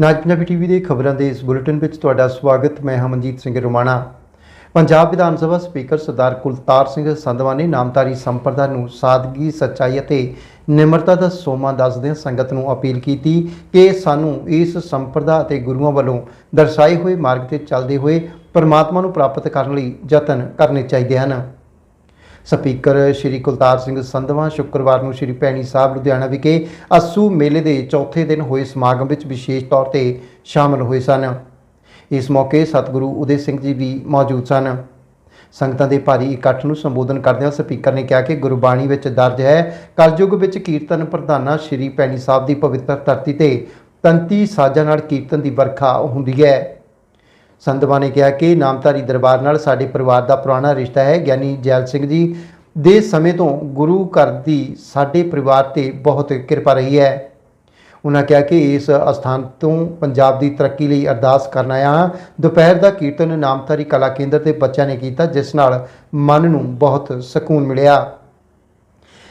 ਨਾਜ Punjabi TV ਦੇ ਖਬਰਾਂ ਦੇ ਇਸ ਬੁਲੇਟਿਨ ਵਿੱਚ ਤੁਹਾਡਾ ਸਵਾਗਤ। ਮੈਂ ਹਮਨਜੀਤ ਸਿੰਘ ਰੋਮਾਣਾ। ਪੰਜਾਬ ਵਿਧਾਨ ਸਭਾ ਸਪੀਕਰ ਸਰਦਾਰ ਕੁਲਤਾਰ ਸਿੰਘ ਸੰਧਵਾ ਨੇ ਨਾਮਧਾਰੀ ਸੰਪਰਦਾ ਨੂੰ ਸਾਦਗੀ, ਸੱਚਾਈ ਅਤੇ ਨਿਮਰਤਾ ਦਾ ਸੋਮਾ ਦੱਸਦਿਆਂ ਸੰਗਤ ਨੂੰ ਅਪੀਲ ਕੀਤੀ ਕਿ ਸਾਨੂੰ ਇਸ ਸੰਪਰਦਾ ਅਤੇ ਗੁਰੂਆਂ ਵੱਲੋਂ ਦਰਸਾਏ ਹੋਏ ਮਾਰਗ ਤੇ ਚੱਲਦੇ ਹੋਏ ਪਰਮਾਤਮਾ ਨੂੰ ਪ੍ਰਾਪਤ ਕਰਨ ਲਈ ਯਤਨ ਕਰਨੇ ਚਾਹੀਦੇ ਹਨ। ਸਪੀਕਰ ਸ਼੍ਰੀ ਕੁਲਤਾਰ ਸਿੰਘ ਸੰਧਵਾ ਸ਼ੁੱਕਰਵਾਰ ਨੂੰ ਸ਼੍ਰੀ ਭੈਣੀ ਸਾਹਿਬ ਲੁਧਿਆਣਾ ਵਿਖੇ ਅਸੂ ਮੇਲੇ ਦੇ ਚੌਥੇ ਦਿਨ ਹੋਏ ਸਮਾਗਮ ਵਿੱਚ ਵਿਸ਼ੇਸ਼ ਤੌਰ ਤੇ ਸ਼ਾਮਲ ਹੋਏ ਸਨ। ਇਸ ਮੌਕੇ ਸਤਿਗੁਰੂ ਉਦੇ ਸਿੰਘ ਜੀ ਵੀ ਮੌਜੂਦ ਸਨ। ਸੰਗਤਾਂ ਦੇ ਭਾਰੀ ਇਕੱਠ ਨੂੰ ਸੰਬੋਧਨ ਕਰਦਿਆਂ ਸਪੀਕਰ ਨੇ ਕਿਹਾ ਕਿ ਗੁਰਬਾਣੀ ਵਿੱਚ ਦਰਜ ਹੈ, ਕਲਯੁਗ ਵਿੱਚ ਕੀਰਤਨ ਪ੍ਰਧਾਨਾ ਸ਼੍ਰੀ ਭੈਣੀ ਸਾਹਿਬ ਦੀ ਪਵਿੱਤਰ ਧਰਤੀ ਤੇ ਤੰਤੀ ਸਾਜ਼ਾਂ ਨਾਲ ਕੀਰਤਨ ਦੀ ਵਰਖਾ ਹੁੰਦੀ ਹੈ। ਸੰਧਵਾ ਨੇ ਕਿਹਾ ਕਿ ਨਾਮਧਾਰੀ ਦਰਬਾਰ ਨਾਲ ਸਾਡੇ ਪਰਿਵਾਰ ਦਾ ਪੁਰਾਣਾ ਰਿਸ਼ਤਾ ਹੈ, ਗਿਆਨੀ ਜੈਲ ਸਿੰਘ ਜੀ ਦੇ ਸਮੇਂ ਤੋਂ ਗੁਰੂ ਘਰ ਦੀ ਸਾਡੇ ਪਰਿਵਾਰ ਤੇ ਬਹੁਤ ਕਿਰਪਾ ਰਹੀ ਹੈ। ਉਹਨਾਂ ਕਿਹਾ ਕਿ ਇਸ ਅਸਥਾਨ ਤੋਂ ਪੰਜਾਬ ਦੀ ਤਰੱਕੀ ਲਈ ਅਰਦਾਸ ਕਰਨ ਆਇਆ ਹਾਂ। ਦੁਪਹਿਰ ਦਾ ਕੀਰਤਨ ਨਾਮਧਾਰੀ ਕਲਾ ਕੇਂਦਰ ਤੇ ਬੱਚਿਆਂ ਨੇ ਕੀਤਾ, ਜਿਸ ਨਾਲ ਮਨ ਨੂੰ ਬਹੁਤ ਸਕੂਨ ਮਿਲਿਆ।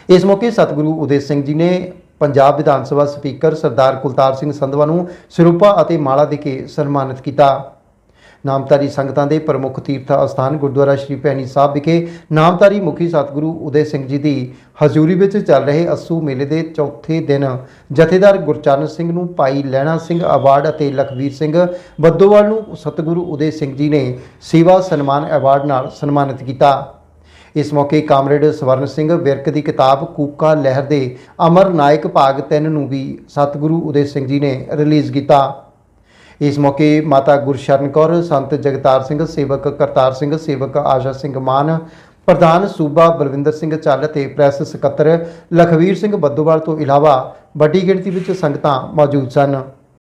ਇਸ ਮੌਕੇ ਸਤਿਗੁਰੂ ਉਦੇ ਸਿੰਘ ਜੀ ਨੇ ਪੰਜਾਬ ਵਿਧਾਨ ਸਭਾ ਸਪੀਕਰ ਸਰਦਾਰ ਕੁਲਤਾਰ ਸਿੰਘ ਸੰਧਵਾ ਨੂੰ ਸਰੂਪਾ ਅਤੇ ਮਾਲਾ ਦੇ ਕੇ ਸਨਮਾਨਿਤ ਕੀਤਾ। ਨਾਮਧਾਰੀ ਸੰਗਤਾਂ ਦੇ ਪ੍ਰਮੁੱਖ ਤੀਰਥ ਅਸਥਾਨ ਗੁਰਦੁਆਰਾ ਸ਼੍ਰੀ ਭੈਣੀ ਸਾਹਿਬ ਵਿਖੇ ਨਾਮਧਾਰੀ ਮੁਖੀ ਸਤਿਗੁਰੂ ਉਦੇ ਸਿੰਘ ਜੀ ਦੀ ਹਜ਼ੂਰੀ ਵਿੱਚ ਚੱਲ ਰਹੇ ਅਸੂ ਮੇਲੇ ਦੇ ਚੌਥੇ ਦਿਨ ਜਥੇਦਾਰ ਗੁਰਚਰਨ ਸਿੰਘ ਨੂੰ ਭਾਈ ਲੈਣਾ ਸਿੰਘ ਅਵਾਰਡ ਅਤੇ ਲਖਵੀਰ ਸਿੰਘ ਬੱਦੋਵਾਲ ਨੂੰ ਸਤਿਗੁਰੂ ਉਦੇ ਸਿੰਘ ਜੀ ਨੇ ਸੇਵਾ ਸਨਮਾਨ ਅਵਾਰਡ ਨਾਲ ਸਨਮਾਨਿਤ ਕੀਤਾ। ਇਸ ਮੌਕੇ ਕਾਮਰੇਡ ਸਵਰਨ ਸਿੰਘ ਵਿਰਕ ਦੀ ਕਿਤਾਬ ਕੂਕਾ ਲਹਿਰ ਦੇ ਅਮਰ ਨਾਇਕ ਭਾਗ 3 ਨੂੰ ਵੀ ਸਤਿਗੁਰੂ ਉਦੇ ਸਿੰਘ ਜੀ ਨੇ ਰਿਲੀਜ਼ ਕੀਤਾ। ਇਸ ਮੌਕੇ ਮਾਤਾ ਗੁਰਸ਼ਰਨ ਕੌਰ, ਸੰਤ ਜਗਤਾਰ ਸਿੰਘ, ਸੇਵਕ ਕਰਤਾਰ ਸਿੰਘ, ਸੇਵਕ ਆਸ਼ਾ ਸਿੰਘ ਮਾਨ, ਪ੍ਰਧਾਨ ਸੂਬਾ ਬਲਵਿੰਦਰ ਸਿੰਘ ਚੱਲ ਤੇ ਪ੍ਰੈਸ ਸਕੱਤਰ ਲਖਵੀਰ ਸਿੰਘ ਬੱਦੋਵਾਲ ਤੋਂ ਇਲਾਵਾ ਵੱਡੀ ਗਿਣਤੀ ਵਿੱਚ ਸੰਗਤਾਂ ਮੌਜੂਦ ਸਨ।